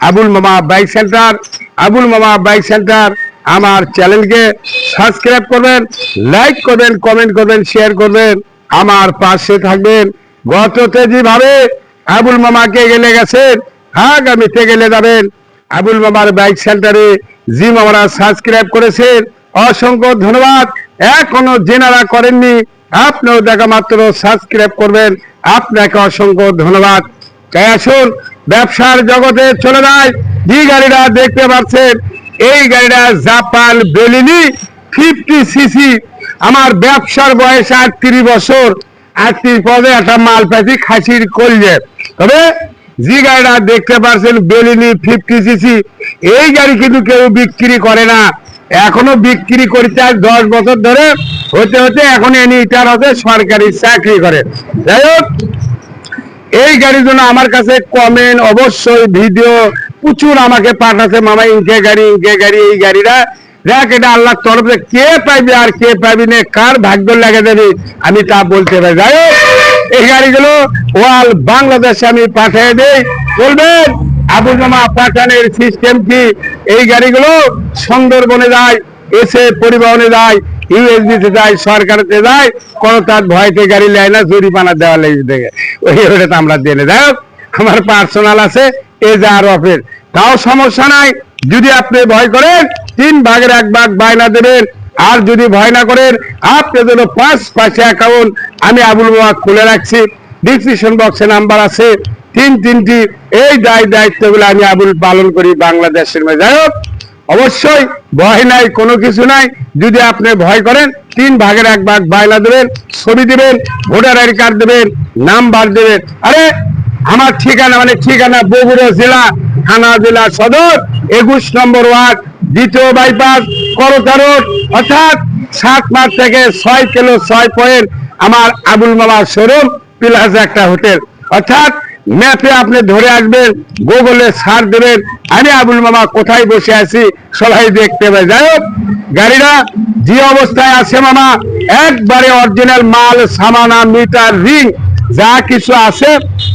আবুল মামা bike centre, Abul মামা bike centre আমার চ্যানেলকে সাবস্ক্রাইব করবেন, লাইক করবেন, কমেন্ট করবেন, শেয়ার করবেন, আমার পাশে থাকবেন। গততে যেভাবে আবুল মামাকে গেলে গেছেন, আগামীতে গেলে যাবেন। আবুল মামার বাইক সেন্টারে জি মামারা সাবস্ক্রাইব করেছেন, অসংখ্য ধন্যবাদ। এখনও জেনারা করেননি, আপনিও দেখা মাত্র সাবস্ক্রাইব করবেন। আপনাকে অসংখ্য ধন্যবাদ। তাই আসুন, ব্যবসার জগতে চলে যায় যে গাড়িটা দেখতে পাচ্ছেন, এই গাড়িটা জাপান বেলিনি ফিফটি সিসি আমার ব্যবসার বয়স আটত্রিশ বছর। আটত্রিশ পদে একটা মাল পাইছি খাসির করলে তবে যে গাড়িটা দেখতে পাচ্ছেন, বেলিনি ফিফটি সিসি এই গাড়ি কিন্তু কেউ বিক্রি করে না। এখনও বিক্রি করতে আজ দশ বছর ধরে। হতে হতে এখন এনি ইটার হতে সরকারি চাকরি করে। যাই হোক এই গাড়ির জন্য আমার কাছে কমেন্ট অবশ্যই ভিডিও প্রচুর আমাকে পাঠাচ্ছে, মামা, ইনকে গাড়ি ইনকে গাড়ি, এই গাড়িটা দেখ, এটা আল্লাহর তরফে কে পাইবে আর কে পাবি না কার ভাগ্য লাগে দেবে? আমি তা বলতে পারি। যাই এই গাড়িগুলো ওয়াল বাংলাদেশে আমি পাঠিয়ে দেই। বলবেন, আবুল মামা, পাঠানের সিস্টেম কি? এই গাড়িগুলো সুন্দরবনে যায়, এসে পরিবহনে যায় ইউএসবিতে যায় সরকারেতে যায়, কোনো তার ভয়তে গাড়ি নেয় না, জরিমানা দেওয়া লেগে থেকে ওই ওটা তো আমরা দেয় হোক, আমার পার্সোনাল আছে, এ যা আর রফের তাও সমস্যা নাই, যদি আপনি ভয় করেন, তিন ভাগের এক ভাগ বায়না দেবেন। আর যদি ভয় না করেন, আপনার জন্য পাঁচ পাঁচে অ্যাকাউন্ট আমি আবুল বাবা খুলে রাখছি। ডিসক্রিপশন বক্সে নাম্বার আছে। তিন তিনটি, এই দায় দায়িত্বগুলো আমি আবুল পালন করি বাংলাদেশের যাই হোক অবশ্যই ভয় নাই, কোনো কিছু নাই। যদি আপনি ভয় করেন, তিন ভাগের এক ভাগ বায়না দেবেন, ছবি দেবেন, ভোটার আইডি কার্ড দেবেন, নাম্বার দেবেন। আরে, আমার ঠিকানা মানে ঠিকানা বগুড়া জেলা, থানা জেলা সদর, একুশ নম্বর ওয়ার্ড, দ্বিতীয় বাইপাস, করতা রোড, অর্থাৎ সাত মাস থেকে ছয় কিলো ছয় পয়েন্ট আমার আবুল মামার শোরুম প্লাস একটা হোটেল। অর্থাৎ ম্যাপে আপনি ধরে আসবেন, গুগলে সার দেবেন, আমি আবুল মামা কোথায় বসে আছি সবাই দেখতে পাবে যাই হোক গাড়িটা যে অবস্থায় আছে মামা, একবারে অরিজিনাল মাল, সামানা, মিটার, রিং, যা কিছু আছে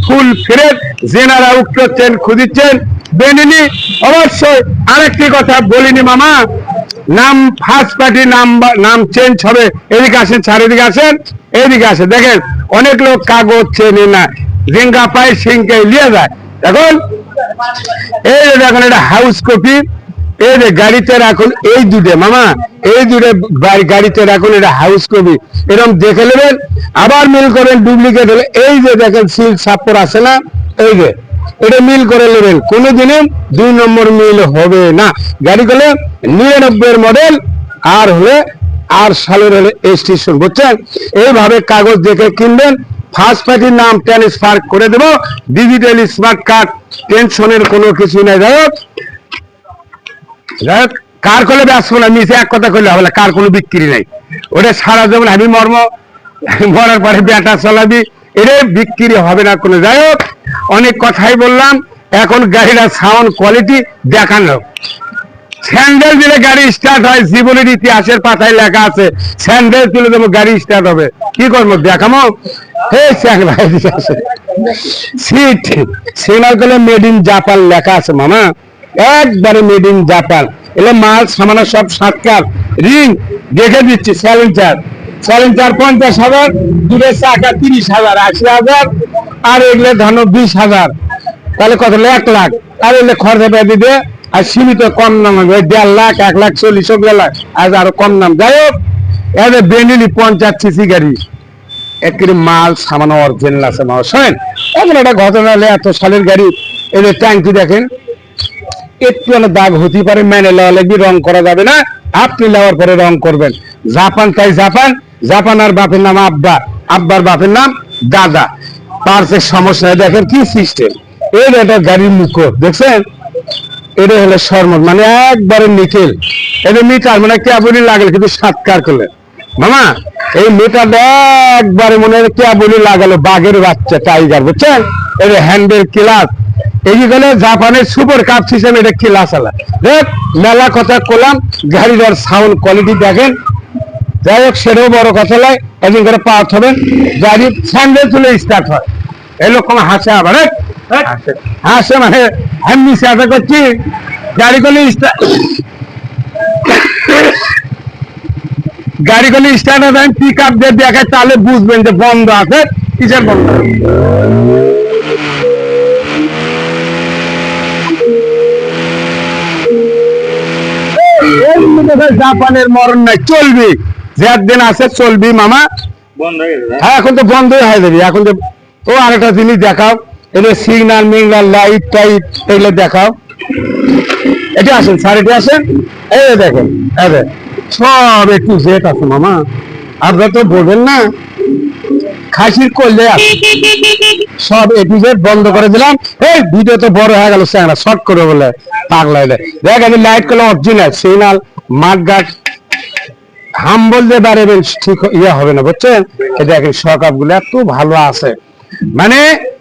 ফুল ফ্রেশ জেনারা উঠছেন খুঁজিচ্ছেন বেনিনি, অবশ্যই আরেকটি কথা বলিনি মামা, নাম ফার্স্ট পার্টি নাম নাম চেঞ্জ হবে, এদিকে আসেন, চারিদিকে আসেন এইদিকে আসেন। দেখেন, অনেক লোক কাগজ চেনে না রেঙ্গা পায় সিংকে নিয়ে যায়। এখন এই যে দেখুন, এটা হাউস কপি এই যে গাড়িতে রাখুন, এই দুটে, মামা, এই দুটে গাড়িতে রাখুন, এটা হাউস কপি এরকম দেখে নেবেন, আবার মিল করেন ডুপ্লিকেট হলে। এই যে দেখেন সিল সাপড় আছে না? এই যে, এটা মিল করে নেবেন। কোনোদিনই দুই নম্বর মিল হবে না। গাড়ি করলে নিরানব্বই মডেল আর হলে, আর সালের হলে স্টেশন বুঝছেন? এইভাবে কাগজ দেখে কিনবেন ফার্স্ট পার্টির নাম ট্রান্সফার করে দেবো। ডিজিটাল স্মার্ট কার্ড টেনশনের কোনো কিছু নেই। যাই হোক। কার করলে ব্যস্ত না মিশে এক কথা করলে হবে কার কোনো বিক্রি নেই। ওটা সারা যেমন আমি মর্ম মরার পরে বেটা চলাবি এটা বিক্রি হবে না কোনো। যাই হোক, অনেক কথাই বললাম, এখন গাড়িটা সাউন্ড কোয়ালিটি দেখানো। স্যান্ডেল দিলে গাড়ি স্টার্ট হয়, জীবনের ইতিহাসের পাতায় লেখা আছে, স্যান্ডেল তুলে দেবো, গাড়ি স্টার্ট হবে। কি করব, দেখামো? মেড ইন লেখা আছে, মামা। একবারে মেড ইন মাল সব রিং দেখে দিচ্ছি পঞ্চাশ হাজার তিরিশ হাজার, আশি হাজার, আর এগুলো বিশ হাজার। তাহলে কত? এক লাখ। আর এলে খরচা পেয়ে দিবে আর সীমিত কম দাম হবে। দেড় লাখ, এক লাখ চল্লিশ লাখ আজ আরও কম দাম যাই হোক এদের বেনিলি পঞ্চাশ সিসি গাড়ি। একটি মাল সামান্য অরিজিনাল আছে মাল শোনেন এখন একটা ঘটনা হলে এত সালের গাড়ি এদের ট্যাঙ্কি দেখেন, একটু হলে দাগ হতে পারে, মেনে নেওয়া লাগবে, রং করা যাবে না। আপনি নেওয়ার পরে রং করবেন। জাপান তাই জাপান। জাপান আর বাপের নাম আব্বা। আব্বার বাপের নাম দাদা। পার্সের সমস্যা, দেখেন কি সিস্টেম এই একটা গাড়ির মুখ দেখছেন? এটা হলো শর্মত মানে একবারে নিকেল এটা মিটার মানে কেবলই লাগলে কিন্তু সাতকার করলে। মামা এই মিটারটা একবারে মনে হয় কেবলই লাগালো বাঘের বাচ্চা টাইগার বুঝছেন? এটা হ্যান্ডেল ক্লাস এই যে গেলে জাপানের সুপার কাপ সিস্টেম এটা ক্লাস আলা দেখ মেলা কথা কলাম গাড়িটার সাউন্ড কোয়ালিটি দেখেন। যাই হোক সেটাও বড় কথা নয় একদিন করে পাওয়ার হবে। গাড়ি স্যান্ডেল তুলে স্টার্ট হয়। এরকম হাসে আবার এই, হাসে। হাসে মানে আমি মিশে আশা করছি গাড়ি করলে গাড়ি করলে স্টার্ট হবে পিক আপ দিয়ে দেখায় তাহলে বুঝবেন যে বন্ধ আছে কিসের বন্ধ? জাপানের মরণ নাই চলবি। যে একদিন আছে চলবি মামা। বন্ধ হ্যাঁ এখন তো বন্ধই হয়ে যাবে। এখন তো ও আরেকটা জিনিস দেখাও। সিগনাল, মিগনাল, লাইট, টাইট, এগুলো দেখাও। এটা আসেন আসেন। এই দেখেন সব একটু জেট আছে, মামা। আপনারা তো বলবেন না, খাসির করলে বন্ধ করে দিলাম। এই ভিডিও তো বড় হয়ে গেল, স্যাংরা, শর্ট করে বলে পাগলা হলে দেখ আমি লাইট করলে অরিজিনাল সিগনাল মাঠ গাছ হাম বলতে পারবেন ঠিক ইয়ে হবে না, বুঝছেন? দেখেন সকাপগুলো এত ভালো আছে। মানে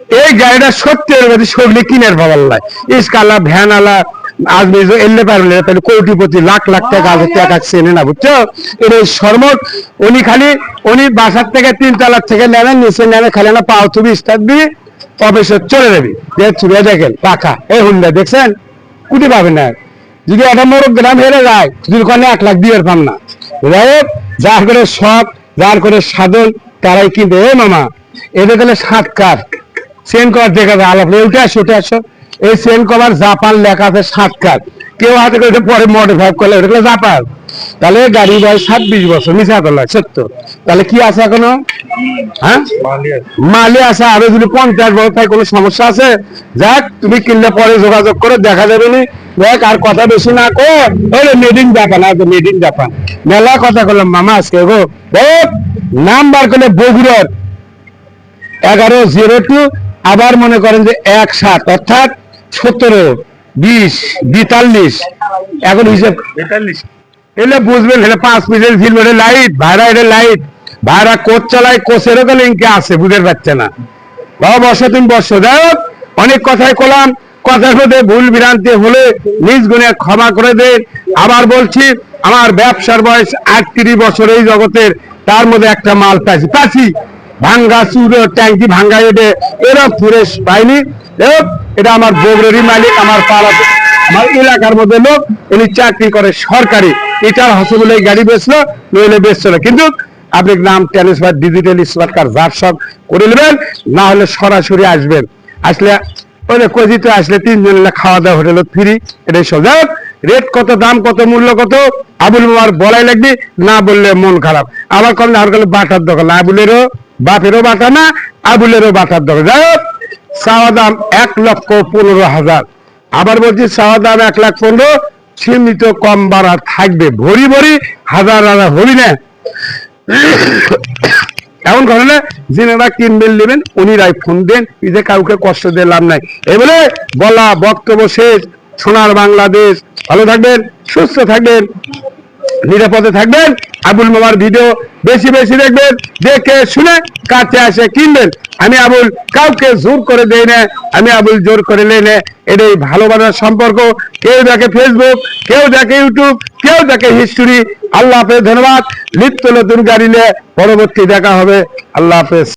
এই গাড়িটা সত্যি মধ্যে সবলি কিনের ভাবার লাই ইসকালা ভ্যান আলা আজ মেজো এলে পারলে তাহলে কোটিপতি লাখ লাখ টাকা আছে টাকা চেনে না বুঝছ? এই শর্মট উনি খালি উনি বাসার থেকে তিন তলার থেকে নেবেন নিচে নেবে খালি না পাও তুমি স্টার্ট দিয়ে অফিসে চলে যাবি। দেখছি এ দেখেন পাখা এই হুন্ডা দেখছেন? কুটি পাবেন না। যদি একটা মোরগ গ্রাম হেরে যায় যদি ওখানে এক লাখ দিয়ে পাম না। যাই যার করে শখ যার করে সাধন তারাই কিনবে। এ মামা এদের তাহলে সাতকার সেন কভার দেখা যায় আলাপ আসো, উঠে আসো। এই সেন কভার জাপান লেখা আছে সাতকার কেউ হাতে করে পরে মডিফাই করলে ওটা জাপান? তাহলে গাড়ি বয়স ছাব্বিশ বছর, মিশা করল সত্য। তাহলে কি আছে এখনও? হ্যাঁ? মালি আছে, আরও যদি পঞ্চাশ বছর থাকে, কোনো সমস্যা আছে? যাক, তুমি কিনলে পরে যোগাযোগ করে, দেখা যাবে নি। দেখ, আর কথা বেশি না কর ওই মেড ইন জাপান আর মেড ইন জাপান মেলা কথা করলাম মামা আজকে, গো। নাম্বার করলে বগুড়ার। এগারো, জিরো টু আবার মনে করেন যে এক সাত অর্থাৎ সতেরো বিশ বিতাল্লিশ এখন হিসেব তেতাল্লিশ এলে বুঝবেন এলে পাঁচ পিসের ফিল্ম এটা লাইট ভাড়া এটা লাইট ভাড়া কোচ চালায় কোচেরও তো লিঙ্কে আছে বুঝতে পারছে না। বাবা বসো তুমি বসো। যাই অনেক কথাই কলাম কথার মধ্যে ভুল বিভ্রান্তি হলে নিজ গুণে ক্ষমা করে দেন। আবার বলছি আমার ব্যবসার বয়স আটত্রিশ বছর এই জগতের তার মধ্যে একটা মাল পাইছি। পাচ্ছি ভাঙ্গা চুরো, ট্যাঙ্কি ভাঙ্গা এটে এরকম ফ্রেশ পাইনি এটা আমার বগুড়েরই মালিক, আমার পাড়া আমার এলাকার মধ্যে লোক, উনি চাকরি করে সরকারি। এটার হসপিটালে এই গাড়ি বেচলো, নইলে বেচছিল না। কিন্তু আপনি নাম ট্রান্সফার ডিজিটাল স্মার্ট কার্ড যার সব করে নেবেন, না হলে সরাসরি আসবেন। আসলে ওই কজিতে আসলে তিনজন খাওয়া দাওয়া, হোটেল ফ্রি, এটাই যাই রেট কত, দাম কত, মূল্য কত, আবুল মামার বলাই লাগবে, না বললে মন খারাপ। আবার করলে আর বাটার দোকান, আবুলেরও বাপেরও বাটা না, আবুলেরও বাটার দরকার। চাওয়া দাম এক লক্ষ পনেরো হাজার। আবার বলছি, চাওয়া দাম এক লাখ পনেরো, সীমিত কম বাড়া থাকবে। ভরি ভরি হাজার হাজার হবি না। এমন করে না, যিনারা কিনবেন নেবেন উনি উনিরাই ফোন দেন যে কাউকে কষ্ট দিয়ে লাভ নাই। এই বলে বলা বক্তব্য শেষ। সোনার বাংলাদেশ। ভালো থাকবেন, সুস্থ থাকবেন। নিরাপদে থাকবেন। আবুল মামার ভিডিও বেশি বেশি দেখবেন। দেখে শুনে কাছে আসে কিনবেন। আমি আবুল কাউকে জোর করে দেই না। আমি আবুল জোর করে নেই না। এটাই ভালোবাসার সম্পর্ক। কেউ দেখে ফেসবুক কেউ দেখে ইউটিউব কেউ দেখে হিস্টোরি আল্লাহ হাফেজ, ধন্যবাদ। নিত্য নতুন গাড়ি নিয়ে পরবর্তী দেখা হবে। আল্লাহ হাফেজ।